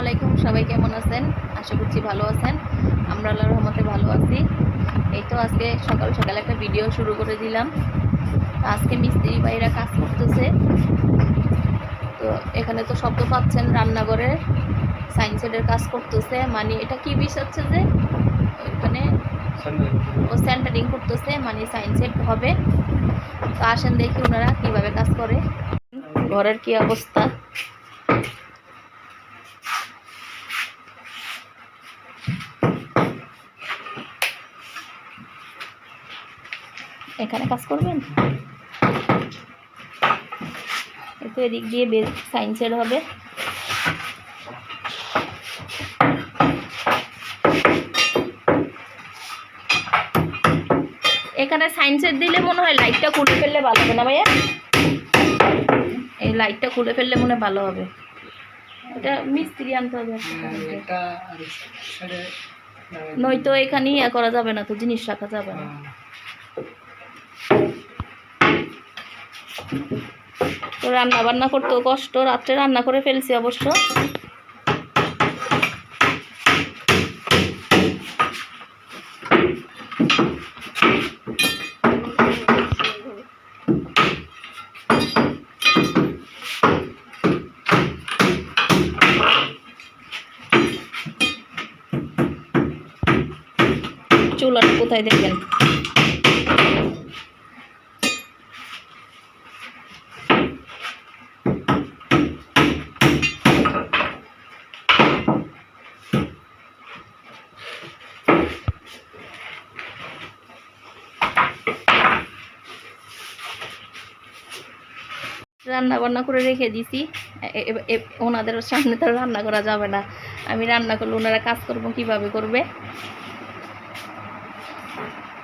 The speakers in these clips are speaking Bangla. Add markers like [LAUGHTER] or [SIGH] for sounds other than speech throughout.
আলাইকুম, সবাই কেমন আছেন? আশা করছি ভালো আছেন। আমরা আল্লাহ রহমতে ভালো আছি। এই তো আজকে সকাল সকাল একটা ভিডিও শুরু করে দিলাম। আজকে মিস্ত্রি ভাইরা কাজ করতেছে। তো এখানে তো শব্দ পাচ্ছেন রান্নাঘরে সাইন্সেডের কাজ করতেছে। মানে এটা কি বিষাচ্ছে যে? ওইখানে ও সেন্টারিং করতেছে মানে সাইন্সেড হবে। তো আসেন দেখি ওনারা কীভাবে কাজ করে। ঘরের কি অবস্থা? এখানে কাজ করবেন? এই তো এদিক দিয়ে বেশ সাইন্সের হবে। এখানে সাইন্সের দিলে মনে হয় লাইটটা খুলে ফেললে ভালো হবে না ভাইয়া? এই লাইটটা খুলে ফেললে মনে হয় ভালো হবে। এটা মিস্ত্রি আনতে হবে নয়তো এখানে ইয়ে করা যাবে না তো জিনিস রাখা যাবে না। তো রান্না বান্না করতেও কষ্ট রাত্রে রান্না করে ফেলছি অবশ্য। চুলাটা কোথায় দেখবেন? রান্না বান্না করে রেখে দিছি। ওনাদের সামনে তো রান্না করা যাবে না। আমি রান্না করলে ওনারা কাজ করব কীভাবে করবে?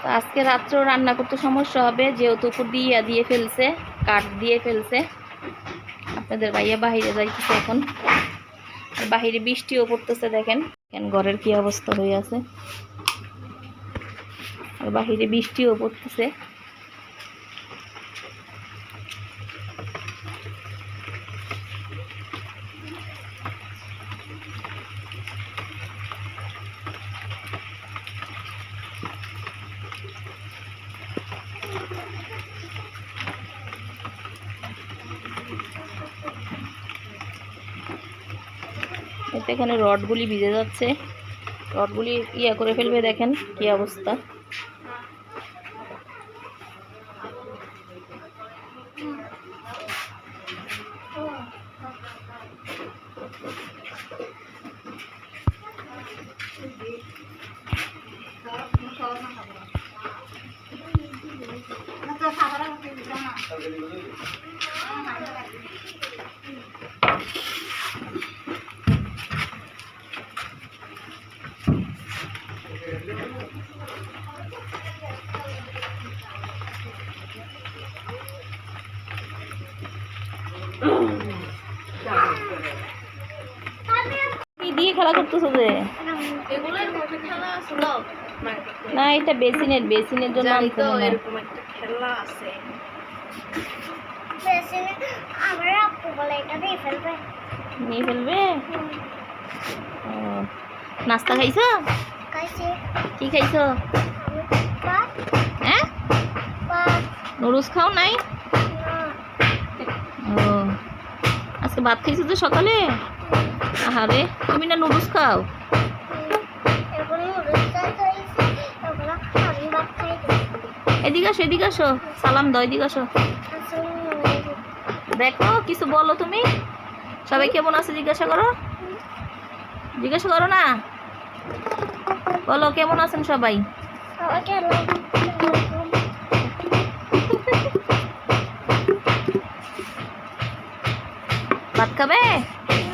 তো আজকে রাত্রেও রান্না করতে সমস্যা হবে, যেহেতু দিয়ে দিয়ে ফেলছে, কাঠ দিয়ে ফেলছে। আপনাদের ভাইয়া বাহিরে যাইতেছে এখন। আর বাহিরে বৃষ্টিও পড়তেছে, দেখেন। কেন ঘরের কি অবস্থা হয়ে আছে। আর বাহিরে বৃষ্টিও পড়তেছে। এখানে রডগুলি ভিজে যাচ্ছে। রডগুলি ইয়া করে ফেলবে দেখেন কি অবস্থা কি দিয়ে খেলা করতেছো যে এগুলোর মধ্যে খেলা ছিল না এটা বেসিনের বেসিনের জন্য জানি আনতে তো এরকম একটা খেলা আছে। বেসিনে আমার আপু বলে এটা দিয়ে ফেলবে। নিয়ে ফেলবে? ও, নাস্তা খাইছো? কাছে কি খাইছো? হ্যাঁ? নুডলস খাও নাই? না। ও আজকে ভাত খাইছো তো সকালে? আহারে তুমি না নুডলস খাও? এদিকে আসো এদিকে আসো। সালাম দাও, এদিকে আসো। দেখো, কিছু বলো তুমি। সবাই কেমন আছে, জিজ্ঞাসা করো। জিজ্ঞাসা করো না। বলো, কেমন আছেন সবাই? ভাত খাবে?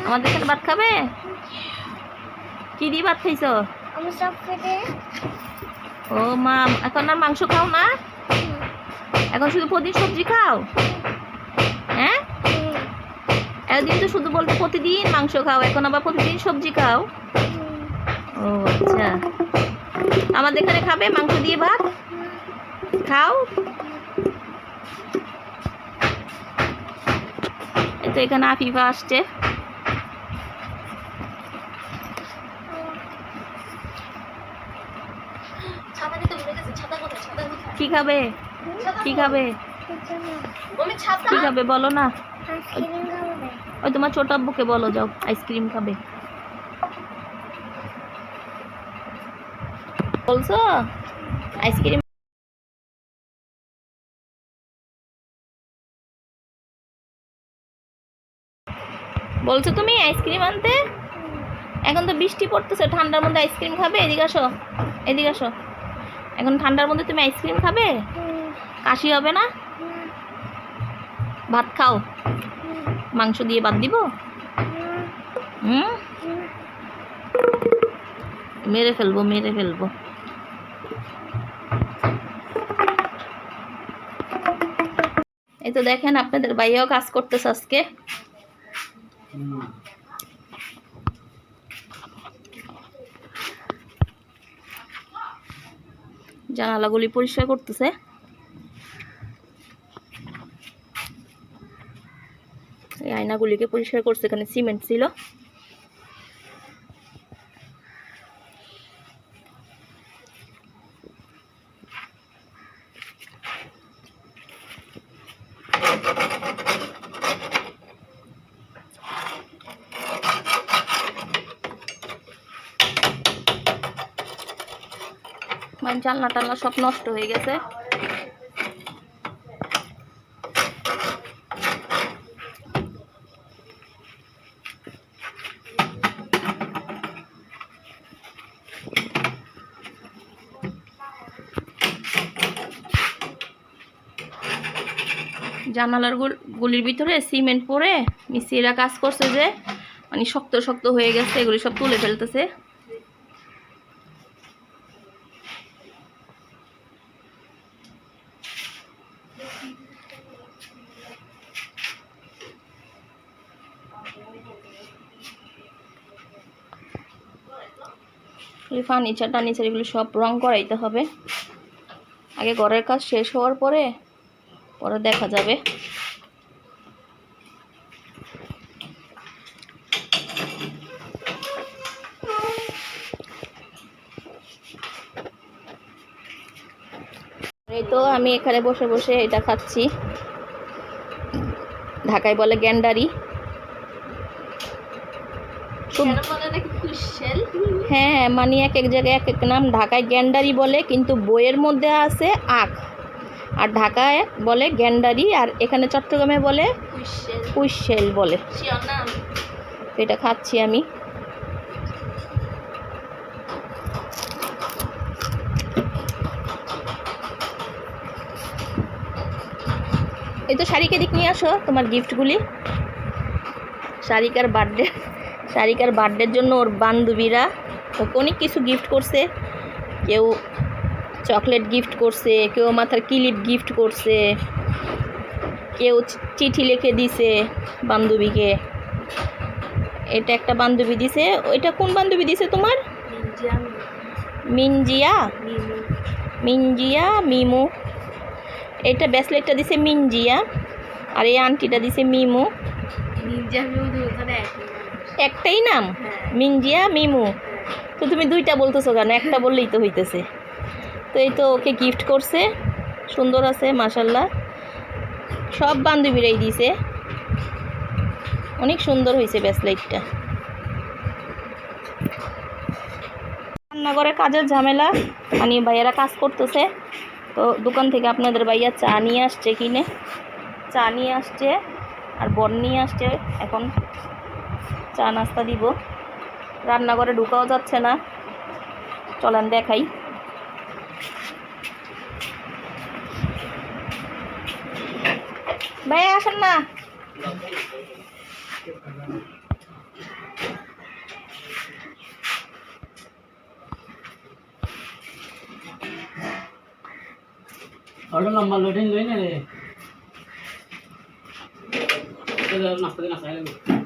আমাদের সাথে ভাত খাবে? কি দিয়ে ভাত খাইছো? ও মা এখন আর মাংস খাও না? এখন শুধু প্রতিদিন সবজি খাও? হ্যাঁ? একদিন তো শুধু বলতে প্রতিদিন মাংস খাও, এখন আবার প্রতিদিন সবজি খাও? ও আচ্ছা। আমাদের এখানে খাবে মাংস দিয়ে ভাত? খাও? এই তো এখানে আফিফা আসছে ছাতা কোথায় ছাতা কোথায় কি খাবে? কি খাবে? কি খাবে বলো না? ওই তোমার ছোট আব্বুকে বলো, যাও, আইসক্রিম খাবে। বলছো? আইসক্রিম বলছো তুমি আইসক্রিম আনতে? এখন তো বৃষ্টি পড়তেছে, ঠান্ডার মধ্যে আইসক্রিম খাবে? এদিকে আসো এদিকে আসো। এখন ঠান্ডার মধ্যে তুমি আইসক্রিম খাবে? কাশি হবে না? ভাত খাও। মাংস দিয়ে ভাত দিব? হুম? মেরে ফেলব মেরে ফেলব। এই তো দেখেন আপনাদের ভাইয়াও কাজ করতেছে আজকে। জানালাগুলি পরিষ্কার করতেছে। এই আয়নাগুলিকে পরিষ্কার করছে এখানে সিমেন্ট ছিল। জানলা টালনা সব নষ্ট হয়ে গেছে। জানালার গুল- গুলির ভিতরে সিমেন্ট পরে মিস্ত্রিরা কাজ করছে যে মানে শক্ত শক্ত হয়ে গেছে, এগুলি সব তুলে ফেলতেছে। এই ফার্নিচার টার্নিচার এগুলো সব রং করাইতে হবে। আগে ঘরের কাজ শেষ হওয়ার পরে পরে দেখা যাবে। এই তো আমি এখানে বসে বসে এটা খাচ্ছি। ঢাকায় বলে গ্যান্ডারি। হ্যাঁ মানে এক এক জায়গায় এক এক নাম। ঢাকায় গ্যান্ডারি বলে কিন্তু বইয়ের মধ্যে আছে আখ। আর ঢাকায় বলে গ্যান্ডারি আর এখানে চট্টগ্রামে বলে কুইশেল বলে। এটা খাচ্ছি আমি। এই তো শাড়িকে দিক নিয়ে আসো তোমার গিফটগুলি শারিকার বার্থডে শারিকার বার্থডের জন্য ওর বান্ধবীরা ওকে অনেক কিছু গিফট করছে। কেউ চকলেট গিফট করছে কেউ মাথার কিলিপ গিফট করছে কেউ চিঠি লিখে দিছে বান্ধবীকে। এটা একটা বান্ধবী দিছে। ওইটা কোন বান্ধবী দিছে তোমার? মিনজিয়া মিনজিয়া? মিমু। এটা ব্যাসলেটটা দিছে মিনজিয়া আর এই আন্টিটা দিছে মিমু। নিনজা মিমি। একটাই নাম, মিনজিয়া, মিমু। তো তুমি দুইটা বলতেছো কেন? একটা বললেই তো হইতেছে। তো এই তো ওকে গিফট করছে। সুন্দর আছে মাসাল্লাহ সব বান্ধবীরাই দিছে অনেক সুন্দর হয়েছে ব্যাসলাইটটা রান্নাঘরে কাজের ঝামেলা। মানে ভাইয়ারা কাজ করতেছে। তো দোকান থেকে আপনাদের ভাইয়া চা নিয়ে আসছে কিনে। চা নিয়ে আসছে আর বন নিয়ে আসছে এখন। চা নাস্তা দিব। রান্নাঘরে ঢুকাও যাচ্ছে না। চলেন দেখাই। ভাই, আসেন না। অর্ডার নাম্বার লোডিং লই না রে। নাস্তা দিন আসা লাগে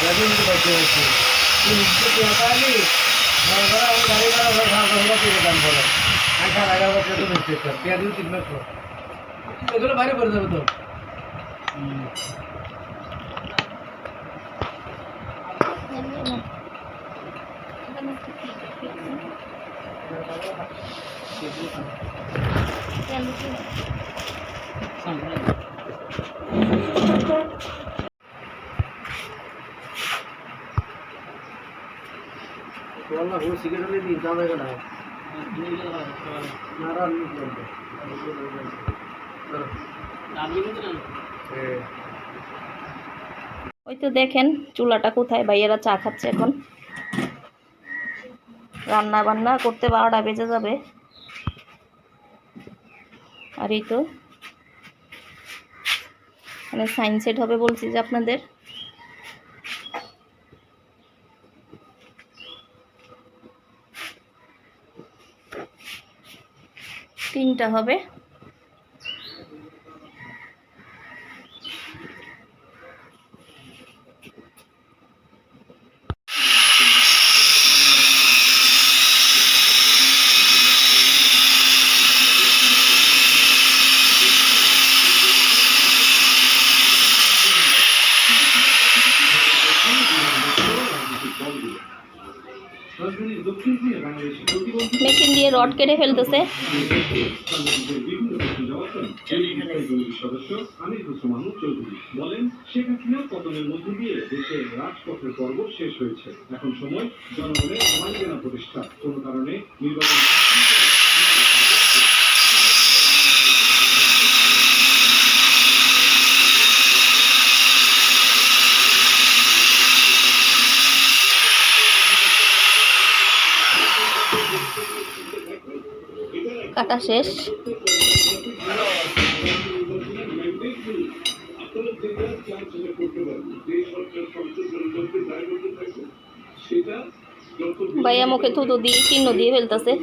जमीन बचे हुए ये मुझे क्या था नहीं मैं बड़ा हूँ गाड़ी वाला मैं खा करूँगा फिर दुकान पर आखा लगा हुआ ट्रेन में स्टेशन प्यार दूँ तीन मिनट को तो भारी पड़ जाओ तो Thank you. ওই তো দেখেন চুলাটা কোথায় ভাইয়েরা চা খাচ্ছে এখন রান্না বান্না করতে বারোটা বেজে যাবে আর এই তো মানে সাইন সেট হবে বলছি যে আপনাদের তিনটা হবে মেশিন দিয়ে রড কেটে ফেলতেছে। বলেন পতনের মধ্য দিয়ে রাজপথের পর্ব শেষ হয়েছে এখন সময় জনগণের প্রতিষ্ঠা। কোনো কারণে নির্বাচন কাটা শেষ। ভাইয়া মুখে থুতু দিয়ে চিহ্ন দিয়ে ফেলতেছে [LAUGHS]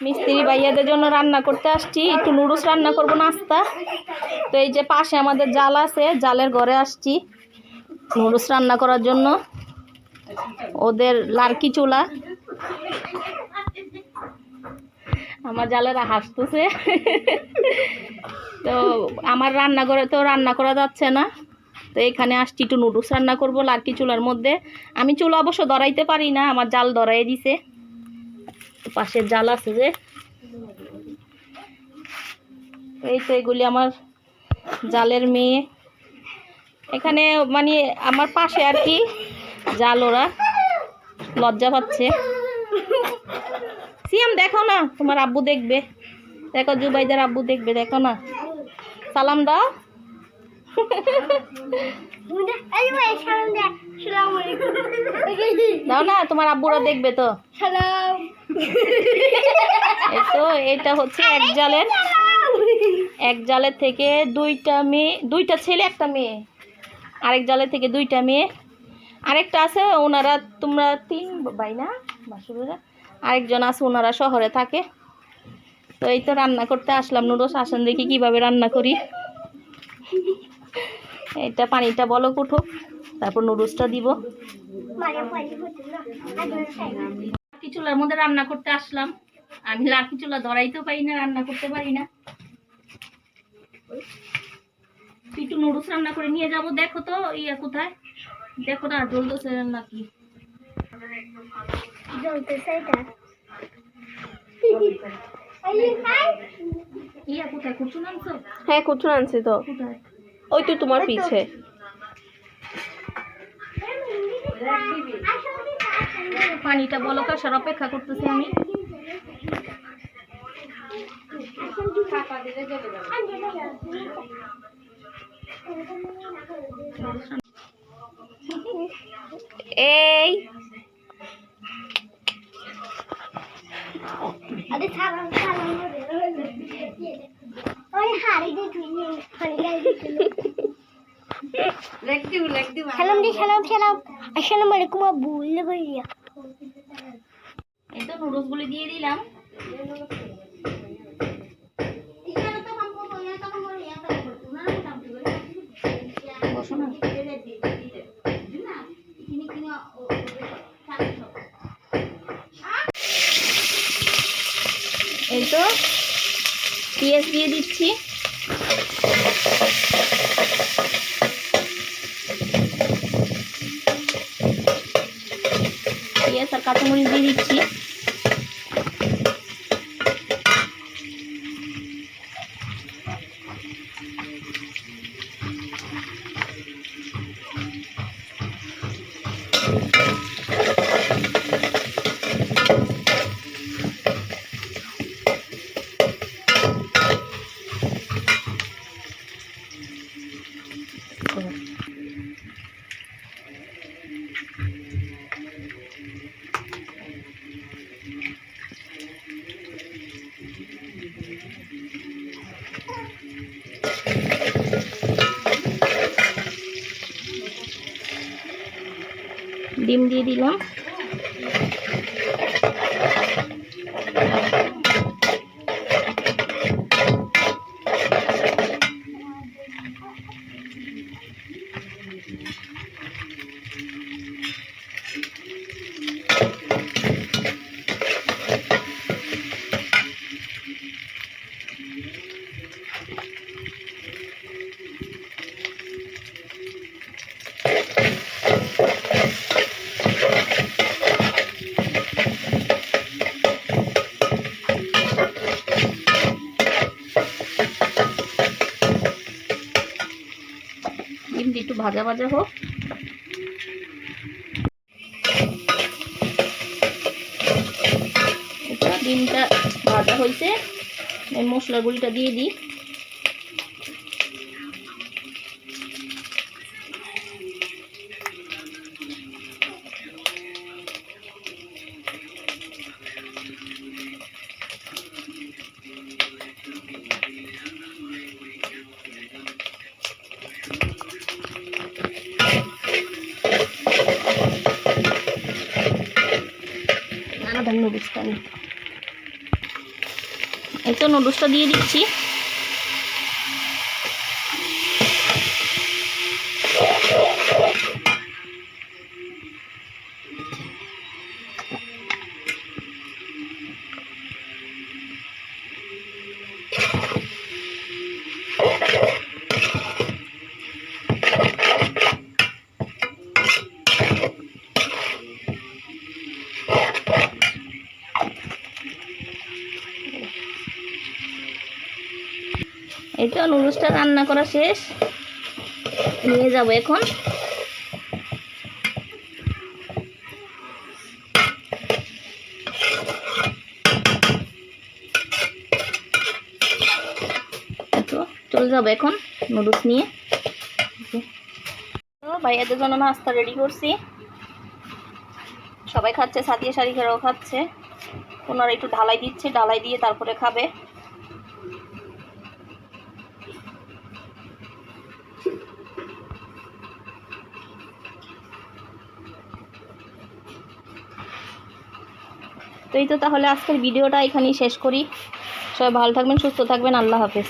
মিস্ত্রি ভাইয়াদের জন্য রান্না করতে আসছি। একটু নুডলস রান্না করব, নাস্তা। তো এই যে পাশে আমাদের জাল আছে, জালের ঘরে আসছি নুডলস রান্না করার জন্য। ওদের লার্কি চুলা। আমার জালেরা হাসতেছে। তো আমার রান্নাঘরে তো রান্না করা যাচ্ছে না। তো এখানে আসছি একটু নুডলস রান্না করব লার্কি চুলার মধ্যে। আমি চুলা অবশ্য ধরাইতে পারি না, আমার জাল ধরাই দিছে। পাশের জাল আছে যে। এই তো এগুলি আমার জালের মেয়ে। এখানে মানে আমার পাশে আর কি জাল ওরা। লজ্জা পাচ্ছে। সিয়াম, দেখো না, তোমার আব্বু দেখবে। দেখো, জুবাইদার আব্বু দেখবে, দেখো না। সালাম দাও এই ভাই সালাম দে সালাম আলাইকুম দাও না তোমার আব্বুরা দেখবে তো। এই তো এটা হচ্ছে এক জালের। এক জালের থেকে দুইটা মেয়ে দুইটা ছেলে একটা মেয়ে। আরেক জালের থেকে দুইটা মেয়ে। আরেকটা আছে ওনারা তোমরা তিন ভাই না বাসুরেরা আরেকজন আছে ওনারা শহরে থাকে। তো এই তো রান্না করতে আসলাম নুডলস। আসেন দেখি কীভাবে রান্না করি। এটা পানিটা বলো উঠুক তারপর নুডলসটা দিব। লার্কি চুলার মধ্যে রান্না করতে আসলাম। আমি লার্কি চুলা ধরাইতেও পারি না রান্না করতে পারি না। একটু নুডলস রান্না করে নিয়ে যাব। দেখো তো ইয়া কোথায়? দেখো না জ্বলতেছে নাকি? ইয়া হ্যাঁ কুচুর আনছি তো। ওই তো তোমার পিছে পানিটা বলো কাসার অপেক্ষা করতেছি আমি? এই। ওই হাড়ি দিয়ে দিয়ে সালাম দি আলাইকুম আব্বু ইলে কইয়া এই তো নুডলসগুলি দিয়ে দিলাম। এই তো, পেঁয়াজ দিয়ে দিচ্ছি পেঁয়াজ আর কাঁচামরিচ দিয়ে দিচ্ছি। দিয়ে দিলাম ডিমটি একটু ভাজা ভাজা হোক। ডিমটা ভাজা হয়েছে মশলা গুলিটা দিয়ে দিই। নুডলসটা দিয়ে দিচ্ছি। নুডলসটা রান্না করা শেষ। নিয়ে যাব এখন। চলে যাব এখন নুডলস নিয়ে। ভাইয়াদের জন্য নাস্তা রেডি করছি। সবাই খাচ্ছে সাদিয়া শাড়িখারাও খাচ্ছে। ওনারা একটু ঢালাই দিচ্ছে, ঢালাই দিয়ে তারপরে খাবে। এই তো তাহলে আজকের ভিডিওটা এখানেই শেষ করি। সবাই ভালো থাকবেন, সুস্থ থাকবেন, আল্লাহ হাফেজ।